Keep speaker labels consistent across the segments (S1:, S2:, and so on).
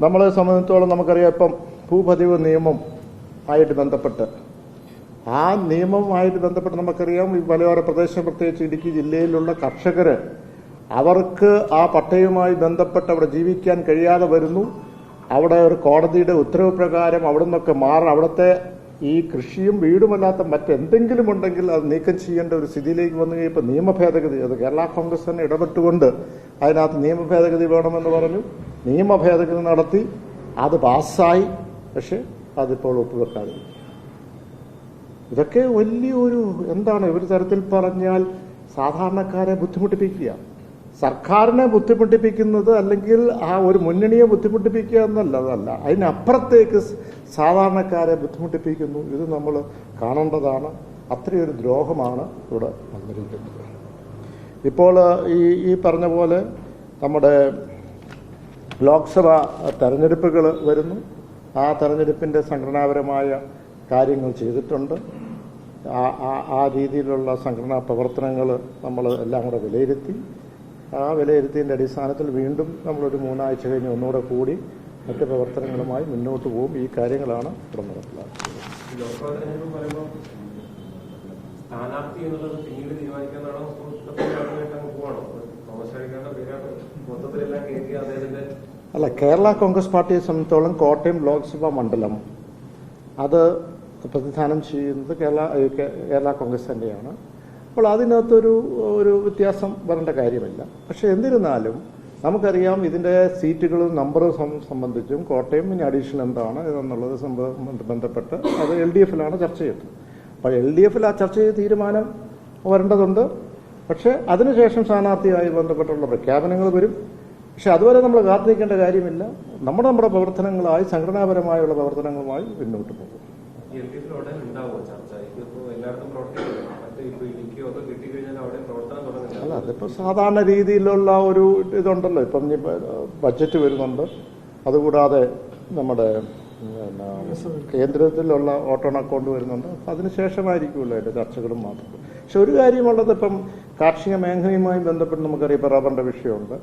S1: നമ്മളെ സംബന്ധിച്ചോളം നമുക്കറിയാം ഇപ്പം ഭൂപതിവ് നിയമം ആയിട്ട് ബന്ധപ്പെട്ട്. ആ നിയമവുമായിട്ട് ബന്ധപ്പെട്ട് നമുക്കറിയാം ഈ മലയോര പ്രദേശം പ്രത്യേകിച്ച് ഇടുക്കി ജില്ലയിലുള്ള കർഷകർ അവർക്ക് ആ പട്ടയവുമായി ബന്ധപ്പെട്ട് അവിടെ ജീവിക്കാൻ കഴിയാതെ വരുന്നു. അവിടെ ഒരു കോടതിയുടെ ഉത്തരവ് പ്രകാരം അവിടെ നിന്നൊക്കെ മാറണം അവിടുത്തെ ഈ കൃഷിയും വീടുമല്ലാത്ത മറ്റെന്തെങ്കിലും ഉണ്ടെങ്കിൽ അത് നീക്കം ചെയ്യേണ്ട ഒരു സ്ഥിതിയിലേക്ക് വന്നു കഴിയുമ്പോൾ നിയമ ഭേദഗതി അത് കേരള കോൺഗ്രസ് തന്നെ ഇടപെട്ടുകൊണ്ട് അതിനകത്ത് നിയമ ഭേദഗതി വേണമെന്ന് പറഞ്ഞു. നിയമ ഭേദഗതി നടത്തി അത് പാസ്സായി പക്ഷെ അതിപ്പോൾ ഒപ്പുവെക്കാതെ. ഇതൊക്കെ വലിയൊരു എന്താണ് ഒരു തരത്തിൽ പറഞ്ഞാൽ സാധാരണക്കാരെ ബുദ്ധിമുട്ടിപ്പിക്കുക. സർക്കാരിനെ ബുദ്ധിമുട്ടിപ്പിക്കുന്നത് അല്ലെങ്കിൽ ആ ഒരു മുന്നണിയെ ബുദ്ധിമുട്ടിപ്പിക്കുക എന്നല്ല അതല്ല. അതിനപ്പുറത്തേക്ക് സാധാരണക്കാരെ ബുദ്ധിമുട്ടിപ്പിക്കുന്നു. ഇത് നമ്മൾ കാണേണ്ടതാണ്. അത്രയൊരു ദ്രോഹമാണ് ഇവിടെ വന്നിരിക്കുന്നത്. ഇപ്പോൾ ഈ ഈ പറഞ്ഞ പോലെ നമ്മുടെ ലോക്സഭ തെരഞ്ഞെടുപ്പുകൾ വരുന്നു. ആ തെരഞ്ഞെടുപ്പിന്റെ സംഘടനാപരമായ കാര്യങ്ങൾ ചെയ്തിട്ടുണ്ട്. ആ രീതിയിലുള്ള സംഘടനാ പ്രവർത്തനങ്ങൾ നമ്മൾ എല്ലാം കൂടെ വിലയിരുത്തി. ആ വിലയിരുത്തിയതിന്റെ അടിസ്ഥാനത്തിൽ വീണ്ടും നമ്മളൊരു മൂന്നാഴ്ച കഴിഞ്ഞ് ഒന്നുകൂടെ കൂടി മറ്റ് പ്രവർത്തനങ്ങളുമായി മുന്നോട്ട് പോകും. ഈ കാര്യങ്ങളാണ് ഇവിടെ നടപ്പിലാക്കുന്നത് അല്ല കേരള കോൺഗ്രസ് പാർട്ടിയെ സംബന്ധിച്ചോളം കോട്ടയം ലോക്സഭാ മണ്ഡലം അത് പ്രതിദാനം ചെയ്യുന്നത് കേരള കേരള കോൺഗ്രസ് തന്നെയാണ് അപ്പോൾ അതിനകത്തൊരു ഒരു വ്യത്യാസം വരേണ്ട കാര്യമില്ല. പക്ഷെ എന്നിരുന്നാലും നമുക്കറിയാം ഇതിന്റെ സീറ്റുകളും നമ്പറും സംബന്ധിച്ചും കോട്ടയം ഇനി അഡീഷണൽ എന്താണ് എന്നുള്ളത് ബന്ധപ്പെട്ട് അത് എൽ ഡി എഫിലാണ് ചർച്ച ചെയ്തത് അപ്പോൾ എൽ ഡി എഫിൽ ആ ചർച്ച ചെയ്ത് തീരുമാനം വരേണ്ടതുണ്ട്. പക്ഷേ അതിനുശേഷം സ്ഥാനാർത്ഥിയുമായി ബന്ധപ്പെട്ടുള്ള പ്രഖ്യാപനങ്ങൾ വരും. പക്ഷെ അതുവരെ നമ്മൾ കാത്തിരിക്കേണ്ട കാര്യമില്ല. നമ്മുടെ നമ്മുടെ പ്രവർത്തനങ്ങളായി സംഘടനാപരമായുള്ള പ്രവർത്തനങ്ങളുമായി മുന്നോട്ട് പോകും. അല്ല അതിപ്പോ സാധാരണ രീതിയിലുള്ള ഒരു ഇതുണ്ടല്ലോ. ഇപ്പം ബഡ്ജറ്റ് വരുന്നുണ്ട്. അതുകൂടാതെ നമ്മുടെ കേന്ദ്രത്തിലുള്ള ഓട്ടോൺ അക്കൗണ്ട് വരുന്നുണ്ട്. അപ്പം അതിനുശേഷമായിരിക്കുമല്ലോ അതിന്റെ ചർച്ചകളും മാത്രം. പക്ഷെ ഒരു കാര്യമുള്ളത് ഇപ്പം കാർഷിക മേഖലയുമായി ബന്ധപ്പെട്ട് നമുക്കറിയാം റബ്ബറിന്റെ വിഷയമുണ്ട്.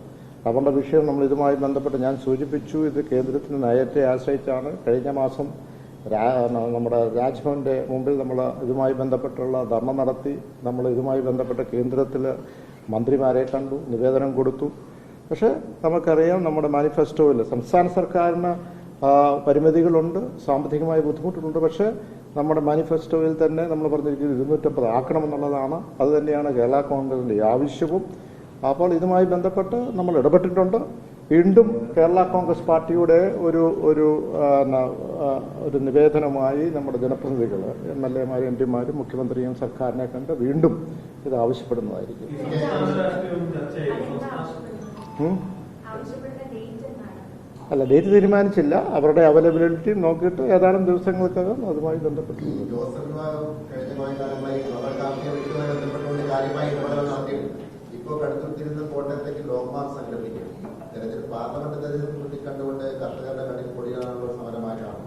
S1: റബ്ബറിന്റെ വിഷയം നമ്മൾ ഇതുമായി ബന്ധപ്പെട്ട് ഞാൻ സൂചിപ്പിച്ചു. ഇത് കേന്ദ്രത്തിന്റെ നയത്തെ ആശ്രയിച്ചാണ്. കഴിഞ്ഞ മാസം നമ്മുടെ രാജ്ഭവന്റെ മുമ്പിൽ നമ്മൾ ഇതുമായി ബന്ധപ്പെട്ടുള്ള ധർമ്മം നടത്തി. നമ്മൾ ഇതുമായി ബന്ധപ്പെട്ട കേന്ദ്രത്തിൽ മന്ത്രിമാരെ കണ്ടു നിവേദനം കൊടുത്തു. പക്ഷേ നമുക്കറിയാം നമ്മുടെ മാനിഫെസ്റ്റോയിൽ സംസ്ഥാന സർക്കാരിന് പരിമിതികളുണ്ട് സാമ്പത്തികമായ ബുദ്ധിമുട്ടുണ്ട്. പക്ഷേ നമ്മുടെ മാനിഫെസ്റ്റോയിൽ തന്നെ നമ്മൾ പറഞ്ഞിരിക്കുന്നത് ഇരുന്നൂറ്റമ്പത് ആക്കണമെന്നുള്ളതാണ് അതുതന്നെയാണ് കേരള കോൺഗ്രസിന്റെ ആവശ്യവും. അപ്പോൾ ഇതുമായി ബന്ധപ്പെട്ട് നമ്മൾ ഇടപെട്ടിട്ടുണ്ട്. വീണ്ടും കേരള കോൺഗ്രസ് പാർട്ടിയുടെ ഒരു ഒരു ഒരു നിവേദനമായി നമ്മുടെ ജനപ്രതിനിധികൾ എം എൽ എമാരും എം പിമാരും മുഖ്യമന്ത്രിയും സർക്കാരിനെ കണ്ട് വീണ്ടും ഇത് ആവശ്യപ്പെടുന്നതായിരിക്കും. അല്ല ഡേറ്റ് തീരുമാനിച്ചില്ല. അവരുടെ അവൈലബിലിറ്റി നോക്കിയിട്ട് ഏതാനും ദിവസങ്ങൾക്കകം അതുമായി ബന്ധപ്പെട്ടിട്ടുണ്ട്
S2: കോട്ടയത്തേക്ക് ഇപ്പോൾ കടുത്തുരുത്തിരുന്ന് കോട്ടയത്തേക്ക് ലോക്മാർ സംഘടിപ്പിക്കും. തെരഞ്ഞെടുപ്പ് പാർലമെന്റ് തെരഞ്ഞെടുപ്പ് മുന്നിക്കണ്ടുകൊണ്ട് കർഷകരുടെ കടയിൽ പൊടിയാനുള്ള സമരമായിട്ടാണ്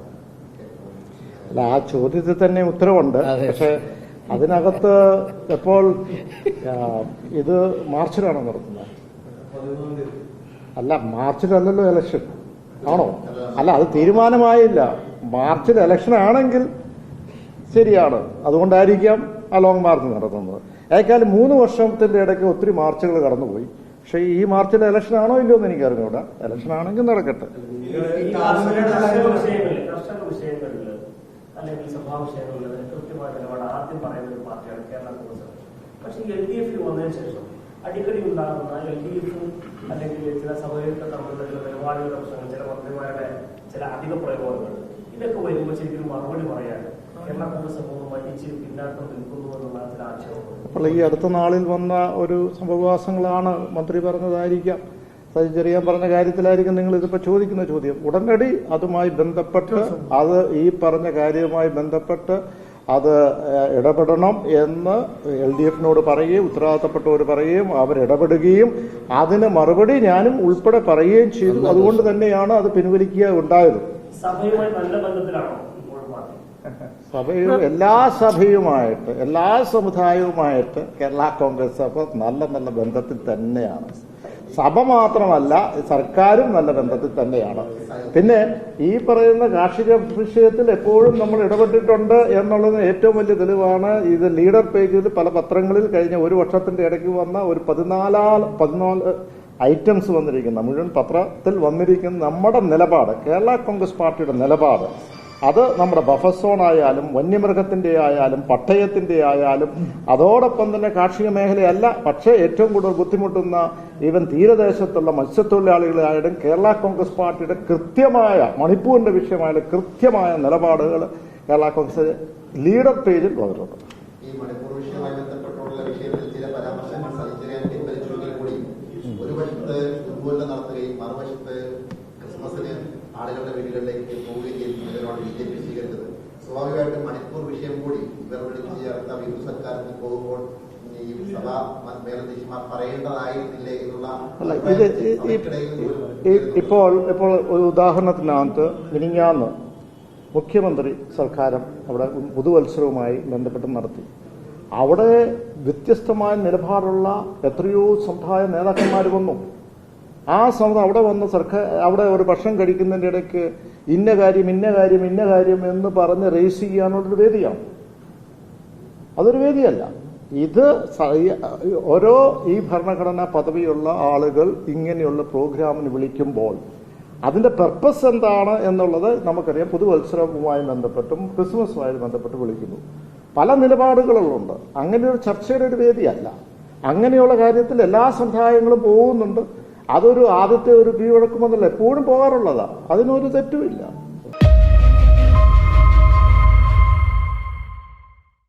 S1: അല്ല ആ ചോദ്യത്തിൽ തന്നെ ഉത്തരവുണ്ട്. പക്ഷെ അതിനകത്ത് എപ്പോൾ ഇത് മാർച്ചിലാണോ നടത്തുന്നത്? അല്ല മാർച്ചിലല്ലല്ലോ ഇലക്ഷൻ ആണോ? അല്ല അത് തീരുമാനമായില്ല. മാർച്ചിൽ ഇലക്ഷൻ ആണെങ്കിൽ ശരിയാണ്. അതുകൊണ്ടായിരിക്കാം ആ ലോങ് മാർച്ച് നടത്തുന്നത്. ഏക്കാലും മൂന്ന് വർഷത്തിന്റെ ഇടയ്ക്ക് ഒത്തിരി മാർച്ചുകൾ കടന്നുപോയി. പക്ഷെ ഈ മാർച്ചിൽ ഇലക്ഷൻ ആണോ ഇല്ലയോ എന്ന് എനിക്ക് അറിഞ്ഞൂടാ ഇലക്ഷൻ ആണെങ്കിൽ നടക്കട്ടെ.
S3: സഭാ പറയുന്ന പക്ഷേ ശേഷം അടിക്കടി ഉണ്ടാകുന്ന എൽ ഡി എഫും അല്ലെങ്കിൽ ചില സഭയൊക്കെ തമ്മിലുള്ള ചില മന്ത്രിമാരുടെ ചില അധിക പ്രയോഗങ്ങൾ ഇതൊക്കെ വരുമ്പോൾ ശരിക്കും മറുപടി പറയാൻ കേരള കോൺഗ്രസ് സമൂഹം മടിച്ച് പിന്നാക്കം നിൽക്കുന്നു എന്നുള്ള ചില
S1: അപ്പോൾ ഈ അടുത്ത നാളിൽ വന്ന ഒരു സംഭവവാസങ്ങളാണ് മന്ത്രി പറഞ്ഞതായിരിക്കാം. സജി ചെറിയാൻ പറഞ്ഞ കാര്യത്തിലായിരിക്കും നിങ്ങൾ ഇതിപ്പോൾ ചോദിക്കുന്ന ചോദ്യം. ഉടനടി അതുമായി ബന്ധപ്പെട്ട് അത് ഈ പറഞ്ഞ കാര്യവുമായി ബന്ധപ്പെട്ട് അത് ഇടപെടണം എന്ന് എൽ ഡി എഫിനോട് പറയുകയും ഉത്തരവാദിത്തപ്പെട്ടവർ പറയുകയും അവരിടപെടുകയും അതിന് മറുപടി ഞാനും ഉൾപ്പെടെ പറയുകയും ചെയ്തു. അതുകൊണ്ട് തന്നെയാണ് അത് പിൻവലിക്കുക ഉണ്ടായത്.
S3: സഭയുമായി നല്ല ബന്ധത്തിലാണോ?
S1: സഭയും എല്ലാ സഭയുമായിട്ട് എല്ലാ സമുദായവുമായിട്ട് കേരള കോൺഗ്രസ് സഭ നല്ല നല്ല ബന്ധത്തിൽ തന്നെയാണ്. സഭ മാത്രമല്ല സർക്കാരും നല്ല ബന്ധത്തിൽ തന്നെയാണ്. പിന്നെ ഈ പറയുന്ന കാർഷിക വിഷയത്തിൽ എപ്പോഴും നമ്മൾ ഇടപെട്ടിട്ടുണ്ട് എന്നുള്ളത് ഏറ്റവും വലിയ തെളിവാണ്. ഇത് ലീഡർ പേജിൽ പല പത്രങ്ങളിൽ കഴിഞ്ഞ ഒരു വർഷത്തിന്റെ ഇടയ്ക്ക് വന്ന ഒരു പതിനാലാ പതിനാല് ഐറ്റംസ് വന്നിരിക്കുന്ന. മുഴുവൻ പത്രത്തിൽ വന്നിരിക്കുന്ന നമ്മുടെ നിലപാട് കേരള കോൺഗ്രസ് പാർട്ടിയുടെ നിലപാട്. അത് നമ്മുടെ ബഫസോൺ ആയാലും വന്യമൃഗത്തിന്റെ ആയാലും പട്ടയത്തിന്റെ ആയാലും അതോടൊപ്പം തന്നെ കാർഷിക മേഖലയല്ല പക്ഷേ ഏറ്റവും കൂടുതൽ ബുദ്ധിമുട്ടുന്ന ഈവൻ തീരദേശത്തുള്ള മത്സ്യത്തൊഴിലാളികളായാലും കേരള കോൺഗ്രസ് പാർട്ടിയുടെ കൃത്യമായ മണിപ്പൂരിന്റെ വിഷയമായാലും കൃത്യമായ നിലപാടുകൾ കേരള കോൺഗ്രസ് ലീഡർ പേജിൽ വന്നിട്ടുണ്ട്.
S2: ഈ മണിപ്പൂർ വിഷയത്തിൽ കൂടി. ഒരു ക്രിസ്മസിന് ആളുകളുടെ വീടുകളിലേക്ക് പോവുകയും ചെയ്യുന്നതിനോട് സ്വാഭാവികമായിട്ടും മണിപ്പൂർ വിഷയം കൂടി ഇവരോട് ചേർത്ത വിധു സർക്കാരിന് പോകുമ്പോൾ ഈ സഭാ മേലധ്യക്ഷന്മാർ പറയേണ്ടതായിരുന്നില്ലേ എന്നുള്ള
S1: ഇപ്പോൾ ഇപ്പോൾ ഒരു ഉദാഹരണത്തിനകത്ത് മിനിഞ്ഞാന്ന് മുഖ്യമന്ത്രി സർക്കാരം അവിടെ പുതുവത്സരവുമായി ബന്ധപ്പെട്ട് നടത്തി. അവിടെ വ്യത്യസ്തമായ നിലപാടുള്ള എത്രയോ സമുദായ നേതാക്കന്മാർ വന്നു. ആ സമുദായം അവിടെ വന്ന സർക്കാർ അവിടെ ഒരു ഭക്ഷണം കഴിക്കുന്നതിന്റെ ഇടയ്ക്ക് ഇന്ന കാര്യം ഇന്ന കാര്യം ഇന്ന കാര്യം എന്ന് പറഞ്ഞ് റേസ് ചെയ്യാനുള്ളൊരു വേദിയാണ്. അതൊരു വേദിയല്ല. ഇത് ഓരോ ഈ ഭരണഘടനാ പദവിയുള്ള ആളുകൾ ഇങ്ങനെയുള്ള പ്രോഗ്രാമിന് വിളിക്കുമ്പോൾ അതിന്റെ പെർപ്പസ് എന്താണ് എന്നുള്ളത് നമുക്കറിയാം. പുതുവത്സരവുമായി ബന്ധപ്പെട്ടും ക്രിസ്മസുമായി ബന്ധപ്പെട്ട് വിളിക്കുന്നു. പല നിലപാടുകളുണ്ട്. അങ്ങനെ ഒരു ചർച്ചയുടെ ഒരു വേദിയല്ല. അങ്ങനെയുള്ള കാര്യത്തിൽ എല്ലാ സമുദായങ്ങളും പോകുന്നുണ്ട്. അതൊരു ആദ്യത്തെ ഒരു കീഴ്വഴക്കമെന്നല്ല എപ്പോഴും പോകാറുള്ളതാണ് അതിനൊരു തെറ്റുമില്ല.